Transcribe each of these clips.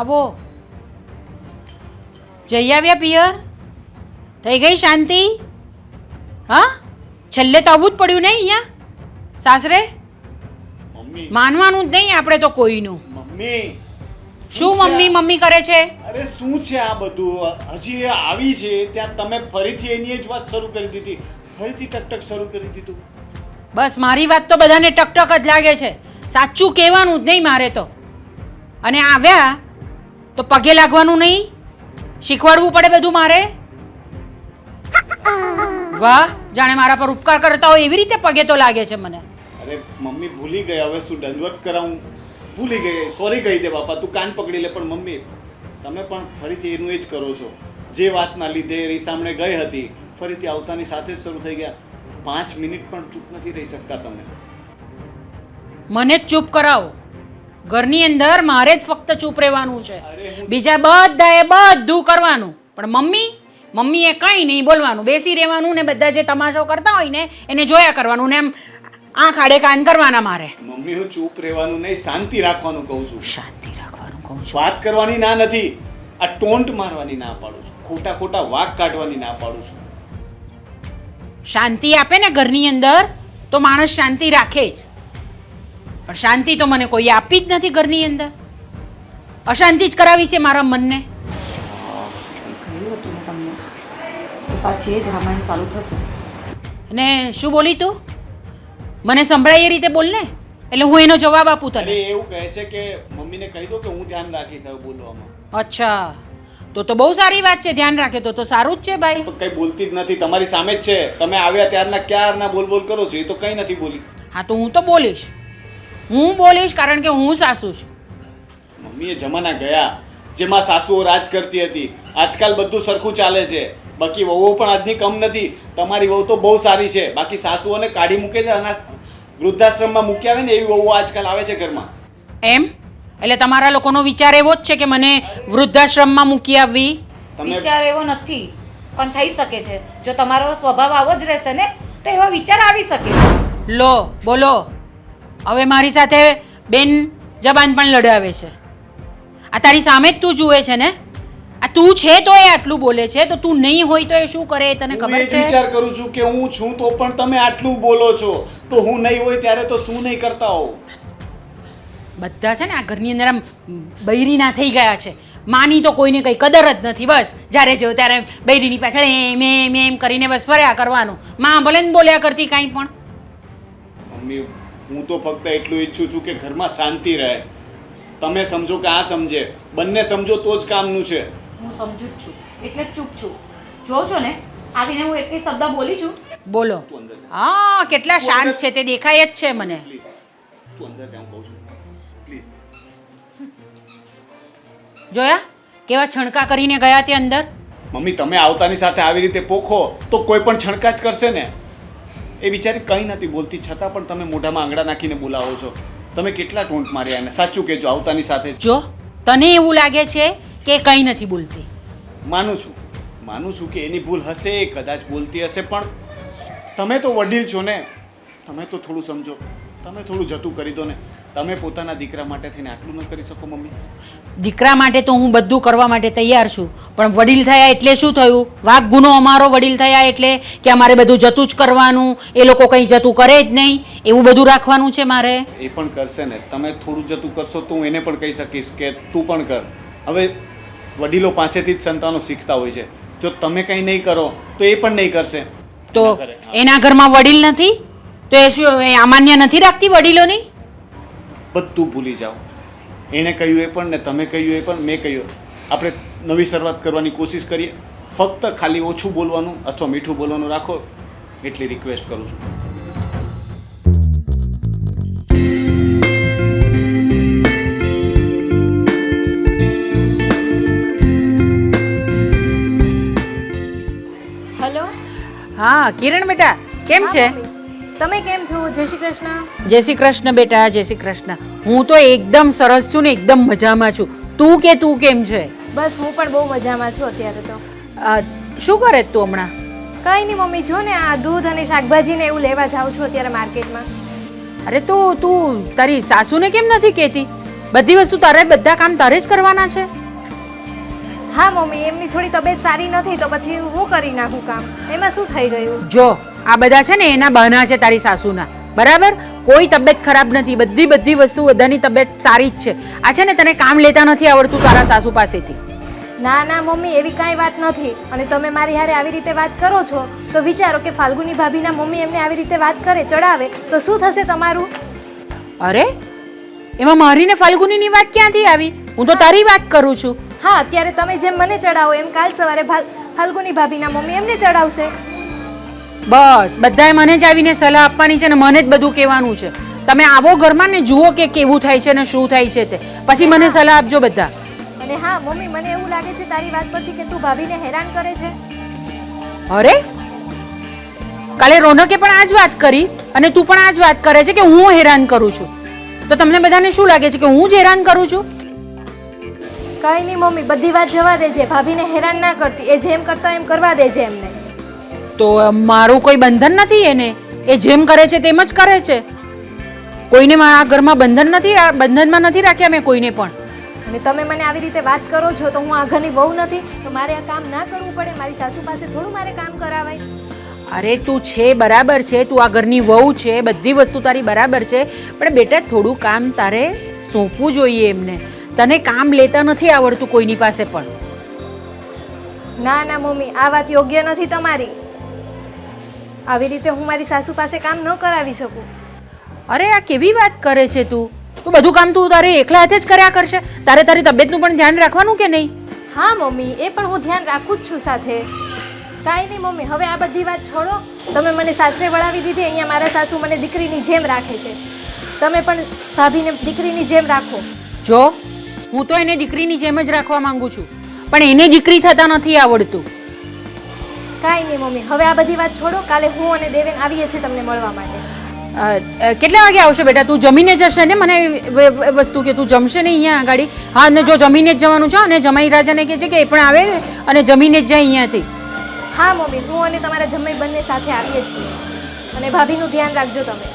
આવો. જઈ આવ્યા પિયર? થઈ ગઈ શાંતિ? હા? છેલ્લે તો આવવું જ પડ્યું નહીં અહીંયા? સાસરે? માનવાનું જ નહીં આપણે તો કોઈનું. મમ્મી શું મમ્મી મમ્મી કરે છે? અરે શું છે આ બધું? હજી એ આવી છે ત્યાં તમે ફરીથી એની જ વાત શરૂ કરી દીધી. ફરીથી ટકટક શરૂ કરી દીધું. બસ મારી વાત તો બધાને ટકટક જ લાગે છે. સાચું કહેવાનું જ નહીં મારે તો. અને આવ્યા તો પગે લાગવાનું નહીં? શીખવાડવું પડે બધું મારે? વાહ જાણે મારા પર ઉપકાર કરતા હોય એવી રીતે પગે તો લાગે છે મને. અરે મમ્મી ભૂલી ગઈ. હવે શું દંડવત કરાવું? ભૂલી ગઈ. સોરી કહી દે બાપા તું કાન પકડી લે. પણ મમ્મી તમે પણ ફરીથી એનું એ જ કરો છો. જે વાતના લીધે રીસામણે ગઈ હતી ફરીથી આવતાની સાથે જ શરૂ થઈ ગયા. પાંચ મિનિટ પણ ચૂપ નથી રહી શકતા તમે. મને જ ચૂપ કરાવો. ઘરની અંદર મારે જ ફક્ત ચૂપ રહેવાનું છે. બીજા બધાએ બધું કરવાનું. પણ મમ્મી મમ્મીએ કંઈ નહીં બોલવાનું. બેસી રહેવાનું ને બધા જે તમાશો કરતા હોય ને એને જોયા કરવાનું ને એમ આંખ આડે કાન કરવાના મારે. મમ્મી હું ચૂપ રહેવાનું નહીં શાંતિ રાખવાનું કહું છું. શાંતિ રાખવાનું કહું છું. વાત કરવાની ના નથી આ ટોન્ટ મારવાની ના પાડું છું. ખોટા ખોટા વાક કાઢવાની ના પાડું છું. શાંતિ આપે ને ઘરની અંદર તો માણસ શાંતિ રાખે જ. પણ શાંતિ તો મને કોઈ આપી જ નથી ઘરની અંદર. અશાંતિ જ કરાવી છે મારા મનને. કહ્યું હતું ને તમને તો પાછી એ જ રામાયણ ચાલુ થશે અને શું બોલી તું? મને સંભળાય એ રીતે બોલ ને. એટલે હું એનો જવાબ આપું તને. એવું કહે છે કે મમ્મીને કહી દો કે હું ધ્યાન રાખીશ હવે બોલવામાં. અચ્છા. તો તો બહુ સારી વાત છે ધ્યાન રાખે તો તો સારું જ છે ભાઈ. તો કઈ બોલતી જ નથી તમારી સામે જ છે. તમે આવ્યા ત્યારના ક્યારના બોલ બોલ કરો છો એ તો કઈ નથી બોલી. હા તો હું તો બોલીશ. હું બોલીશ કારણ કે હું સાસુ છું. મમ્મીએ જમાના ગયા જેમાં સાસુઓ રાજ કરતી હતી. આજકાલ બધું સરખું ચાલે છે. બાકી વહુઓ પણ આજની કમ નથી. તમારી વહુ તો બહુ સારી છે. બાકી સાસુઓને કાઢી મૂકે છે અને વૃદ્ધાશ્રમમાં મૂકી આવે ને એવી વહુઓ આજકાલ આવે છે ઘરમાં. એમ? એટલે તમારા લોકોનો વિચાર એવો જ છે કે મને વૃદ્ધાશ્રમમાં મૂકી આવવી તમે વિચાર એવો નથી પણ થઈ શકે છે. જો તમારો સ્વભાવ આવો જ રહેશે ને તો એવા વિચાર આવી શકે છે. લો બોલો. હવે મારી સાથે બેન જબાન પણ લડાવે છે. આ તારી સામે જ તું જુએ છે ને? આ તું છે તો એ આટલું બોલે છે તો તું નહીં હોય તો એ શું કરે તને ખબર છે? વિચાર કરું છું કે હું છું તો પણ તમે આટલું બોલો છો. તો હું નહીં હોય ત્યારે તો શું નહીં કરતા હો બધા છે ને આ ઘરની અંદર આમ બૈરીના થઈ ગયા છે. માની તો કોઈને કંઈ કદર જ નથી બસ. જ્યારે જો ત્યારે બૈરીની પાછળ એમ એમ એમ કરીને બસ ફર્યા કરવાનું. માં ભલે ને બોલ્યા કરતી કાંઈ પણ. મમ્મી હું તો ફક્ત એટલું ઈચ્છું છું કે ઘરમાં શાંતિ રહે. તમે સમજો કે આ સમજે. બંને સમજો તો જ કામનું છે. હું સમજુ જ છું. એટલે ચૂપ છું. જો છો ને? આવીને હું એક શબ્દ બોલી છું. બોલો. હા કેટલા શાંત છે તે દેખાય જ છે મને. પ્લીઝ. તું અંદર જા હું કહું છું. પ્લીઝ. જોયા? કેવા છણકા કરીને ગયા તે અંદર? મમ્મી તમે આવતાની સાથે આવી રીતે પોખો તો કોઈ પણ છણકા જ કરશે ને? એ બિચારી કંઈ નથી બોલતી. છતાં પણ તમે મોઢામાં આંગળા નાખીને બોલાવો છો. તમે કેટલા ટોન્ટ માર્યા એને? સાચું કહેજો આવતાની સાથે જો તને એવું લાગે છે કે કંઈ નથી બોલતી? માનું છું. માનું છું કે એની ભૂલ હશે કદાચ બોલતી હશે પણ તમે તો વડીલ છો ને? તમે તો થોડું સમજો. તમે થોડું જતું કરી દો ને. તમે પોતાના દીકરા માટે થઈને આટલું ન કરી શકો મમ્મી? દીકરા માટે તો હું બધું કરવા માટે તૈયાર છું પણ વડીલ થયા એટલે શું થયું? વાઘ ગુનો અમારો વડીલ થયા એટલે કે અમારે બધું જતું જ કરવાનું એ લોકો કંઈ જતું કરે જ નહીં એવું બધું રાખવાનું છે મારે? એ પણ કરશે ને. તમે થોડું જતું કરશો તો હું એને પણ કહી શકીશ કે તું પણ કર. હવે વડીલો પાસેથી જ સંતાનો શીખતા હોય છે. જો તમે કંઈ નહીં કરો તો એ પણ નહીં કરશે. તો. એના ઘરમાં વડીલ નથી? તો એ શું એ અમાન્ય નથી રાખતી વડીલોની? બધું ભૂલી જાઓ. એણે કહ્યું એ પણ ને તમે કહ્યું એ પણ મેં કહ્યું. આપણે નવી શરૂઆત કરવાની કોશિશ કરીએ. ફક્ત ખાલી ઓછું બોલવાનું અથવા મીઠું બોલવાનું રાખો એટલી રિક્વેસ્ટ કરું છું. હેલો હા કિરણ બેટા કેમ છે? તમે કેમ છો? જય શ્રી કૃષ્ણ. જય શ્રી કૃષ્ણ બેટા જય શ્રી કૃષ્ણ. હું તો એકદમ સરસ છું ને એકદમ મજામાં છું. તું કે તું કેમ છે? બસ હું પણ બહુ મજામાં છું અત્યારે તો. શું કરે તું હમણાં? કંઈ નહીં મમ્મી જો ને આ દૂધ અને શાકભાજી ને એવું લેવા જાઉં છું અત્યારે માર્કેટમાં. અરે તું તું તારી સાસુને કેમ નથી કહેતી? બધી વસ્તુ તારે બધા કામ તારે જ કરવાના છે? હા મમ્મી એમની થોડી તબિયત સારી નથી તો પછી હું કરી નાખું કામ? એમાં શું થઈ ગયું? જો આ બધા છે ને એના બહાના છે તારી સાસુના. બરાબર? કોઈ તબિયત ખરાબ નથી. બધી બધી વસ્તુ બધાની તબિયત સારી જ છે. આ છે ને તને કામ લેતા નથી આવડતું તારા સાસુ પાસેથી. ના ના મમ્મી એવી કાંઈ વાત નથી. અને તમે મારી હારે આવી રીતે વાત કરો છો તો વિચારો કે ફાલ્ગુની ભાભીના મમ્મી એમને આવી રીતે વાત કરે ચડાવે તો શું થશે તમારું? અરે? એમાં મારી ને ફાલ્ગુનીની વાત ક્યાંથી આવી? હું તો તારી વાત કરું છું. હા અત્યારે તમે જેમ મને ચડાવો એમ કાલ સવારે ફાલ્ગુની ભાભીના મમ્મી એમને ચડાવશે. બસ બધાએ મને જ આવીને સલાહ આપવાની છે ને મને જ બધું કહેવાનું છે. તમે આવો ઘરમાં ને જુઓ કે કેવું થાય છે ને શું થાય છે તે. પછી મને સલાહ આપજો બધા. અને હા મમ્મી મને એવું લાગે છે તારી વાત પરથી કે તું ભાભીને હેરાન કરે છે. અરે? કાલે રોનકે પણ આ જ વાત કરી અને તું પણ આ જ વાત કરે છે કે હું હેરાન કરું છું. તો તમને બધાને શું લાગે છે કે હું જ હેરાન કરું છું? કંઈ નહીં મમ્મી બધી વાત જવા દેજે. ભાભીને હેરાન ના કરતી. એ જેમ કરતા એમ કરવા દેજે એમને. તો મારું કોઈ બંધન નથી એને? એ જેમ કરે છે તેમ જ કરે છે. કોઈને મારા ઘરમાં બંધન નથી બંધનમાં નથી રાખ્યા મેં કોઈને પણ. અને તમે મને આવી રીતે વાત કરો છો તો હું આ ઘરની વહુ નથી તો મારે આ કામ ના કરવું પડે મારી સાસુ પાસે થોડું મારે કામ કરાવાય. અરે તું છે બરાબર છે તું આ ઘરની વહુ છે બધી વસ્તુ તારી બરાબર છે પણ બેટા થોડું કામ તારે સોંપવું જોઈએ એમને. તને કામ લેતા નથી આવડતું કોઈની પાસે પણ. ના ના મમ્મી આ વાત યોગ્ય નથી તમારી. આવી રીતે હું મારી સાસુ પાસે કામ ન કરાવી શકું. અરે આ કેવી વાત કરે છે તું? તું બધું કામ તું તારે એકલા હાથે જ કર્યા કરશે. તારે તારી તબિયતનું પણ ધ્યાન રાખવાનું કે નહીં? હા મમ્મી એ પણ હું ધ્યાન રાખું જ છું સાથે. કાંઈ નહીં મમ્મી હવે આ બધી વાત છોડો. તમે મને સાસરે વળાવી દીધી અહીંયા મારા સાસુ મને દીકરીની જેમ રાખે છે. તમે પણ ભાભીને દીકરીની જેમ રાખો. જો હું તો એને દીકરીની જેમ જ રાખવા માંગુ છું. પણ એને દીકરી થતા નથી આવડતું. કાંઈ નહીં મમ્મી. હવે આ બધી વાત છોડો કાલે હું અને દેવેન આવીએ છીએ તમને મળવા માટે. કેટલા વાગે આવશે બેટા? તું જમીને જશે ને? મને વસ્તુ કે તું જમશે ને અહીંયા આગળ હા અને જો જમીને જ જવાનું છે અને જમાઈ રાજાને કહે છે કે એ પણ આવે અને જમીને જ જાય અહીંયાથી. હા મમ્મી હું અને તમારા જમાઈ બંને સાથે આવીએ છીએ. અને ભાભીનું ધ્યાન રાખજો તમે.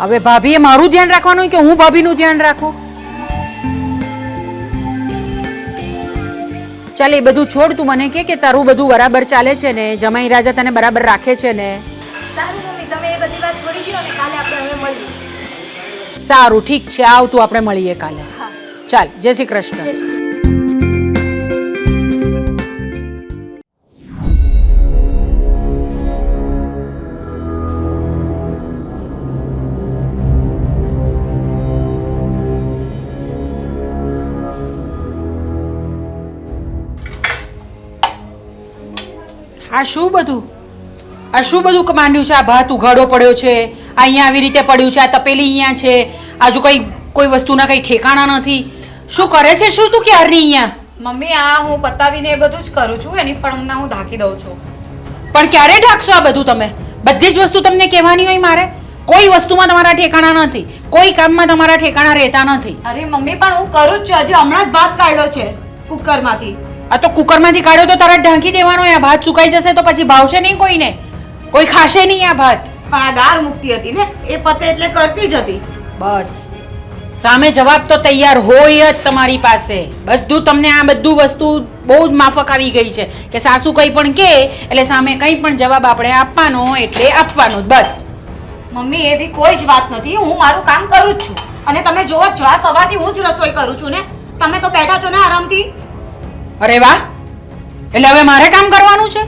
હવે ભાભીએ મારું ધ્યાન રાખવાનું કે હું ભાભીનું ધ્યાન રાખું? ચાલ એ બધું છોડ તું મને કે કે તારું બધું બરાબર ચાલે છે ને? જમાઈ રાજા તને બરાબર રાખે છે ને? સારું મમ્મી તમે એ બધી વાત છોડી દો અને કાલે આપણે હવે મળીએ. સારું ઠીક છે આવતું આપણે મળીએ કાલે. ચાલ જય શ્રી કૃષ્ણ. જય શ્રી કૃષ્ણ. આ શું બધું? આ શું બધું માંડ્યું છે? આ ભાત ઉઘાડો પડ્યો છે. આ અહીંયા આવી રીતે પડ્યું છે. આ તપેલી અહીંયા છે. આજુ કઈ કોઈ વસ્તુના કઈ ઠેકાણા નથી. શું કરે છે? શું તું ક્યારની અહીંયા? મમ્મી આ હું પતાવીને એ બધું જ કરું છું. એની પણ હમણાં હું ઢાંકી દઉં છું. પણ ક્યારે ઢાંકશો આ બધું તમે? બધી જ વસ્તુ તમને કહેવાની હોય મારે? કોઈ વસ્તુમાં તમારા ઠેકાણા નથી. કોઈ કામમાં તમારા ઠેકાણા રહેતા નથી. અરે મમ્મી પણ હું કરું જ છું. હજી હમણાં જ ભાત કાઢ્યો છે કુકરમાંથી. આ તો કુકરમાંથી કાઢ્યો તો તરત ઢાંકી દેવાનો આ ભાત સુકાઈ જશે તો પછી ભાવશે નહીં કોઈને? કોઈ ખાશે નહીં આ ભાત. પણ આ ગાર મૂકતી હતી ને એ પતે એટલે કરતી જ હતી. બસ. સામે જવાબ તો તૈયાર હોય જ તમારી પાસે. બધું તમને આ બધું વસ્તુ બહુ જ માફક આવી ગઈ છે કે સાસુ કંઈ પણ કહે એટલે સામે કંઈ પણ જવાબ આપણે આપવાનો એટલે આપવાનો બસ. મમ્મી એવી કોઈ જ વાત નથી. હું મારું કામ કરું જ છું. અને તમે જોવો જ છો આ સવારથી હું જ રસોઈ કરું છું ને. તમે તો બેઠા છો ને આરામથી. અરે વાહ! એટલે હવે મારે કામ કરવાનું છે?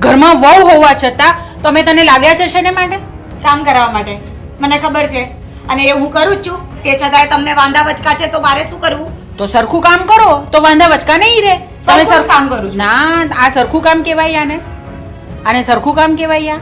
ઘરમાં વહુ હોવા છતાં તમે તને લાવ્યા છે શેને માટે? કામ કરાવવા માટે. મને ખબર છે. અને એ હું કરું જ છું. તે છતાંય તમને વાંધા વચકા છે તો મારે શું કરવું? તો સરખું કામ કરો. તો વાંધા વચકા નહીં રહે તમે સરખું કામ કરું છું. ના આ સરખું કામ કહેવાય આને. આને સરખું કામ કહેવાય આ.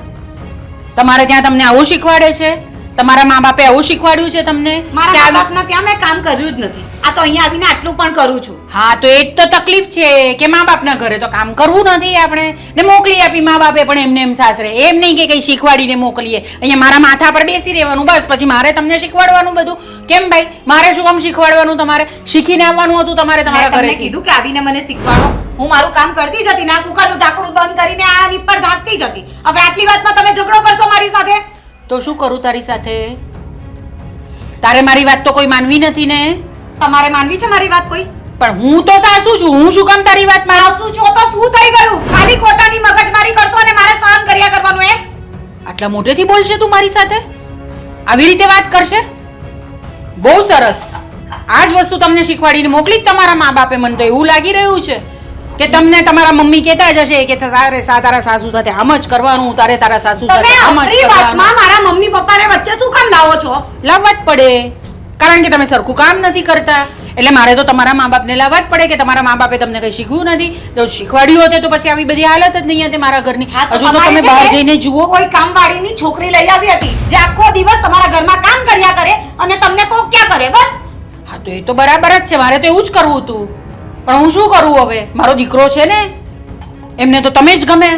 તમારે ત્યાં તમને આવું શીખવાડે છે? તમારા મા બાપે આવું શીખવાડ્યું છે તમને? કે મારા આવી- બાપના ત્યાં મેં કામ કર્યું જ નથી. આ તો અહીંયા આવીને આટલું પણ કરું છું. હા તો એ જ તો તકલીફ છે કે મા બાપના ઘરે તો કામ કરવું નથી આપણે. ને મોકલી આપી મા બાપે પણ એમને એમ સાસરે. એમ નહીં કે કંઈ શીખવાડીને મોકલીએ. અહીંયા મારા માથા પર બેસી રહેવાનું બસ. પછી મારે તમને શીખવાડવાનું બધું. કેમ ભાઈ? મારે શું કામ શીખવાડવાનું તમારે? શીખીને આવવાનું હતું તમારે મેં તમારા તમને ઘરેથી. કીધું કે આવીને મને શીખવાડો. હું મારું કામ કરતી જતી ના કુકરનું ઢાંકણું બંધ કરીને આની પર ઢાંકતી જતી હવે આટલી વાતમાં તમે ઝઘડો કરશો મારી સાથે? તો શું કરું તારી સાથે? તારે મારી વાત તો કોઈ માનવી નથી ને? તમારે માનવી છે મારી વાત કોઈ? પણ હું તો સાસુ છું હું શું કામ તારી વાત માનું? સાસુ છો તો શું થઈ ગયું? ખાલી ખોટાની મગજમારી કરશો અને મારે સહન કર્યા કરવાનું એમ? આટલા મોટેથી બોલશે તું મારી સાથે? આવી રીતે વાત કરશે? બહુ સરસ. આ જ વસ્તુ તમને શીખવાડીને મોકલી તમારા મા બાપે મને તો એવું લાગી રહ્યું છે. કે તમને તમારા મમ્મી કહેતા જ હશે કે તારે તારા સાસુ સાથે આમ જ કરવાનું તારે તારા સાસુ સાથે આમ જ કરવાનું. મારા મમ્મી પપ્પાને વચ્ચે શું કામ લાવો છો? લાવવા જ પડે. કારણ કે તમે સરખું કામ નથી કરતા. એટલે મારે તો તમારા મા બાપને લાવવા જ પડે કે તમારા મા બાપે તમને કંઈ શીખવું નથી. જો શીખવાડ્યું હોત તો પછી આવી બધી હાલત જ નહીં હતી મારા ઘરની. હજુ તો તમે બહાર જઈને જુઓ. કોઈ કામવાળીની છોકરી લઈ આવી હતી જે આખો દિવસ તમારા ઘરમાં કામ કર્યા કરે અને તમને પોક્યા કરે બસ? હા તો એ તો બરાબર જ છે. મારે તો એવું જ કરવું હતું. પણ હું શું કરું હવે? મારો દીકરો છે ને? એમને તો તમે જ ગમે.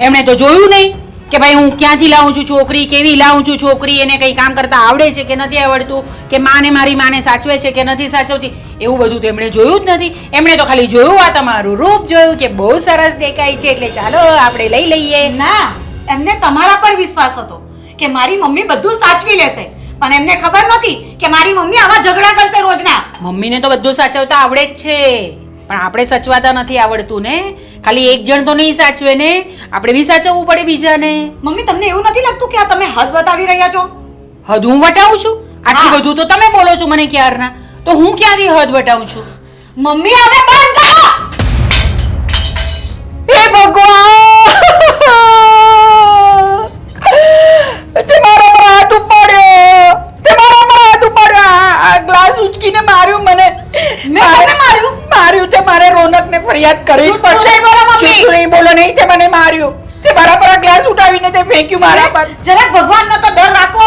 એમણે તો જોયું નહીં કે ભાઈ હું ક્યાંથી લાવું છું છોકરી, કેવી લાવું છું છોકરી, એને કંઈ કામ કરતા આવડે છે કે નથી આવડતું, કે માને મારી માને સાચવે છે કે નથી સાચવતી? એવું બધું તો એમણે જોયું જ નથી. એમણે તો ખાલી જોયું આ તમારું રૂપ, જોયું કે બહુ સરસ દેખાય છે, એટલે ચાલો આપણે લઈ લઈએ. ના, એમને તમારા પર વિશ્વાસ હતો કે મારી મમ્મી બધું સાચવી લેશે. પણ એમને ખબર નહોતી કે મારી મમ્મી આવા ઝઘડા કરશે રોજના. મમ્મીને તો બધું સાચવતા આવડે જ છે. પણ આપણે સચવાતા નથી આવડતું ને. ખાલી એક જણ તો નહીં સાચવે ને. આપણે બી સાચવવું પડે બીજાને. મમ્મી તમને એવું નથી લાગતું કે આ તમે હદ વટાવી રહ્યા છો? હદ હું વટાવું છું? આટલું બધું તો તમે બોલો છો મને ક્યારના. તો હું ક્યાંથી હદ વટાવું છું? મમ્મી હવે બંધ કરો હે ભગવાન તે મારા પર હાથ ઉપાડ્યો તે મારા પર હાથ ઉપાડ્યો આ- આ ગ્લાસ ઉચકીને માર્યું મને મેં તમને માર્યું? માર્યું રોનક ને ફરિયાદ કરવી પડશે. નહીં બોલો, નહીં બોલો નહીં તે મને માર્યું. તે મારા પર ગ્લાસ ઉઠાવીને તે ફેંક્યું મારા પર. જરાક ભગવાનનો તો ડર રાખો.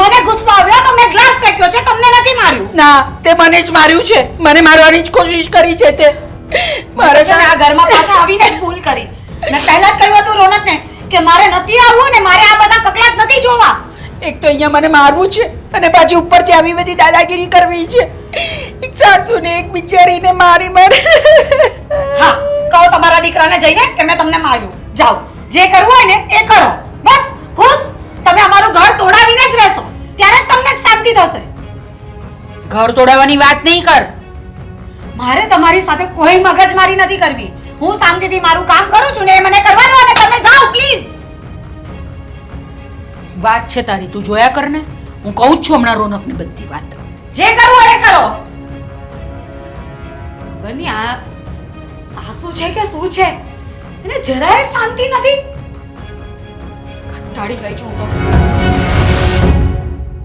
મને ગુસ્સો આવ્યો તો મેં ગ્લાસ ફેંક્યો છે તમને નથી માર્યું. ના તે મને જ માર્યું છે. મને મારવાની જ કોશિશ કરી છે તે. મારે છે આ ઘરમાં પાછા આવીને જ ભૂલ કરી. મેં પહેલા જ કહ્યું હતું રોનકને કે મારે નથી આવવું ને મારે આ બધા કકડાટ નથી જોવા. એક તો અહીંયા મને મારવું છે અને પાછી ઉપરથી આવી બધી દાદાગીરી કરવી છે. એક સાસુને એક બિચારીને મારી મારે. હા કહો તમારા દીકરાને જઈને કે મેં તમને માર્યું. જાઓ. જે કરવું હોય ને એ કરો. બસ ખુશ? તમે અમારું ઘર તોડાવીને જ રહેશો. ત્યારે જ તમને શાંતિ થશે. ઘર તોડાવવાની વાત નહીં કર. મારે તમારી સાથે કોઈ મગજમારી નથી કરવી. હું શાંતિથી મારું કામ કરું છું ને એ મને કરવા દો અને તમે જાઓ પ્લીઝ. વાત છે તારી, તું જોયા કર ને. હું કહું છું હમણાં રોનકની બધી વાત. જે કરવું એ કરો. ખબર નહીં, આ સાસુ છે કે શું છે? એને જરાય શાંતિ નથી. કંટાળી ગઈ છું હું તો.